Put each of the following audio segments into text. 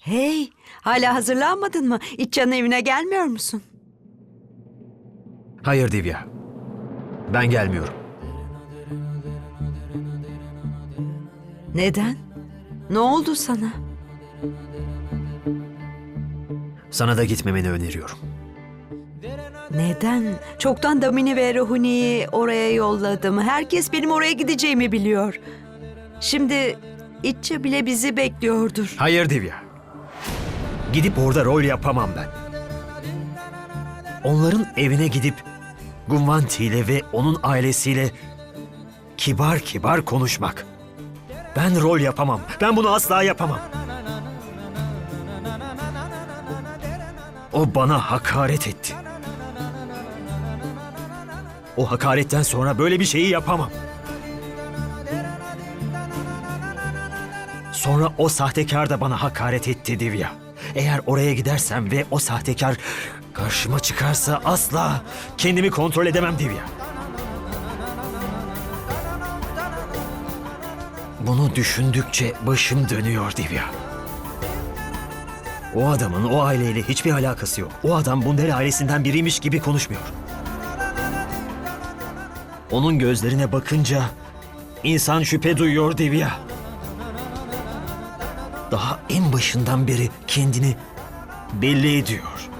Hey, hala hazırlanmadın mı? İçcan'ın evine gelmiyor musun? Hayır Divya. Ben gelmiyorum. Neden? Ne oldu sana? Sana da gitmemeni öneriyorum. Neden? Çoktan Damini ve Rohuni'yi oraya yolladım. Herkes benim oraya gideceğimi biliyor. Şimdi İtça bile bizi bekliyordur. Hayır Divya. Gidip orada rol yapamam ben. Onların evine gidip Gunvanti ile ve onun ailesiyle kibar kibar konuşmak. Ben rol yapamam. Ben bunu asla yapamam. O bana hakaret etti. O hakaretten sonra böyle bir şeyi yapamam. Sonra o sahtekar da bana hakaret etti Divya. Eğer oraya gidersem ve o sahtekar karşıma çıkarsa asla kendimi kontrol edemem Divya. Bunu düşündükçe başım dönüyor Divya. O adamın o aileyle hiçbir alakası yok. O adam Bundel ailesinden biriymiş gibi konuşmuyor. Onun gözlerine bakınca insan şüphe duyuyor Divya daha en başından beri kendini belli ediyor.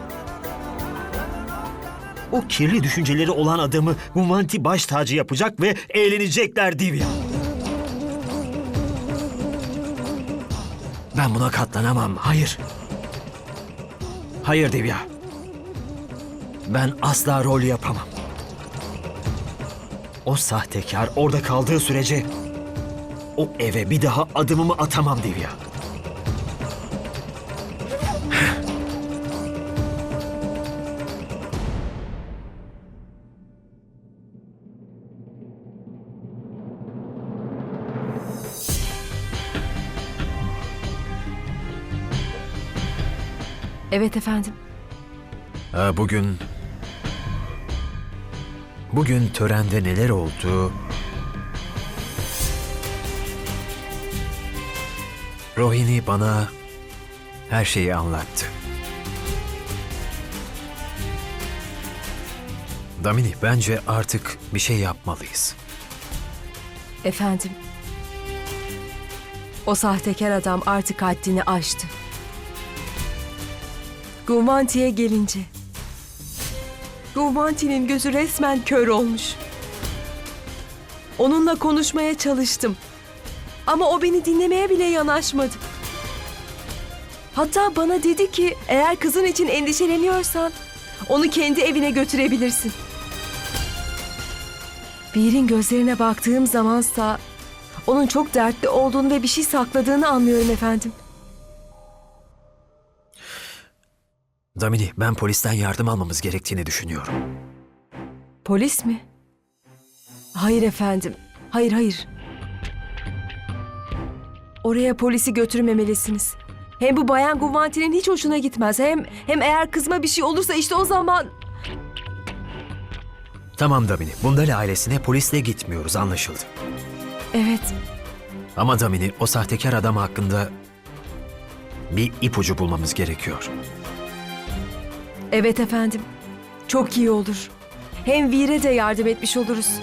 O kirli düşünceleri olan adamı Mumanti baş tacı yapacak ve eğlenecekler Divya. Ben buna katlanamam. Hayır. Hayır Divya. Ben asla rol yapamam. O sahtekar orada kaldığı sürece o eve bir daha adımımı atamam Divya. Evet efendim. Ha, bugün... Bugün törende neler oldu? Rohini bana her şeyi anlattı. Damini, bence artık bir şey yapmalıyız. Efendim. O sahtekar adam artık haddini aştı. Gumanti'ye gelince. Gumanti'nin gözü resmen kör olmuş. Onunla konuşmaya çalıştım. Ama o beni dinlemeye bile yanaşmadı. Hatta bana dedi ki eğer kızın için endişeleniyorsan onu kendi evine götürebilirsin. Bir'in gözlerine baktığım zamansa onun çok dertli olduğunu ve bir şey sakladığını anlıyorum efendim. Damini, ben polisten yardım almamız gerektiğini düşünüyorum. Polis mi? Hayır efendim. Hayır hayır. Oraya polisi götürmemelisiniz. Hem bu bayan Guvanti'nin hiç hoşuna gitmez. Hem hem eğer kızma bir şey olursa işte o zaman... Tamam Damini, Bundale ailesine polisle gitmiyoruz anlaşıldı. Evet. Ama Damini, o sahtekar adam hakkında bir ipucu bulmamız gerekiyor. Evet efendim. Çok iyi olur. Hem Vir'e de yardım etmiş oluruz.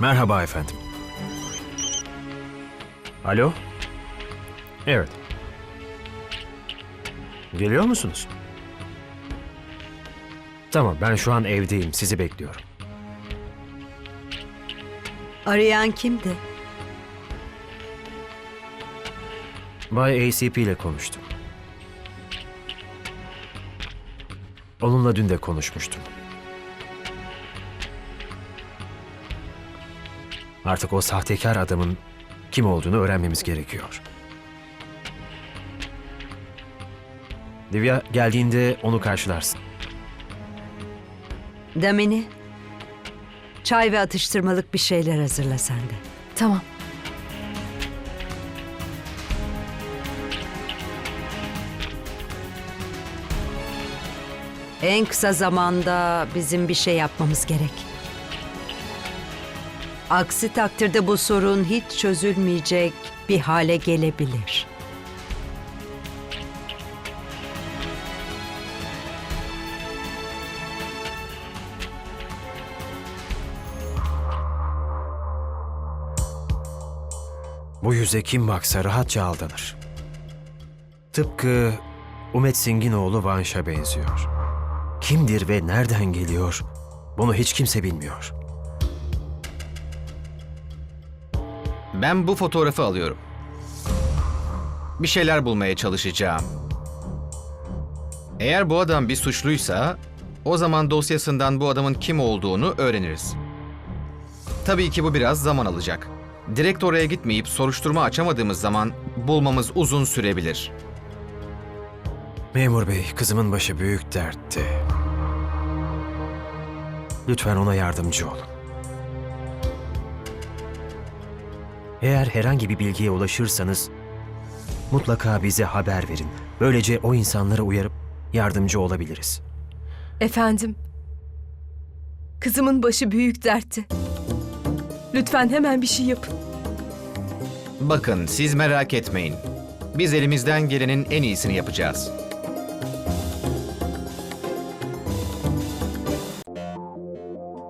Merhaba efendim. Alo? Evet. Geliyor musunuz? Tamam, ben şu an evdeyim. Sizi bekliyorum. Arayan kimdi? Bay ACP ile konuştum. Onunla dün de konuşmuştum. Artık o sahtekar adamın kim olduğunu öğrenmemiz gerekiyor. Divya geldiğinde onu karşılarsın. Damini, çay ve atıştırmalık bir şeyler hazırla sen de. Tamam. En kısa zamanda bizim bir şey yapmamız gerek. Aksi takdirde bu sorun hiç çözülmeyecek bir hale gelebilir. Bu yüze kim baksa rahatça aldanır. Tıpkı Umet Singh'in oğlu Vanş'a benziyor. Kimdir ve nereden geliyor? Bunu hiç kimse bilmiyor. Ben bu fotoğrafı alıyorum. Bir şeyler bulmaya çalışacağım. Eğer bu adam bir suçluysa, o zaman dosyasından bu adamın kim olduğunu öğreniriz. Tabii ki bu biraz zaman alacak. Direkt oraya gitmeyip soruşturma açamadığımız zaman bulmamız uzun sürebilir. Memur bey, kızımın başı büyük dertte. Lütfen ona yardımcı olun. Eğer herhangi bir bilgiye ulaşırsanız mutlaka bize haber verin. Böylece o insanlara uyarıp yardımcı olabiliriz. Efendim. Kızımın başı büyük dertte. Lütfen hemen bir şey yapın. Bakın siz merak etmeyin. Biz elimizden gelenin en iyisini yapacağız.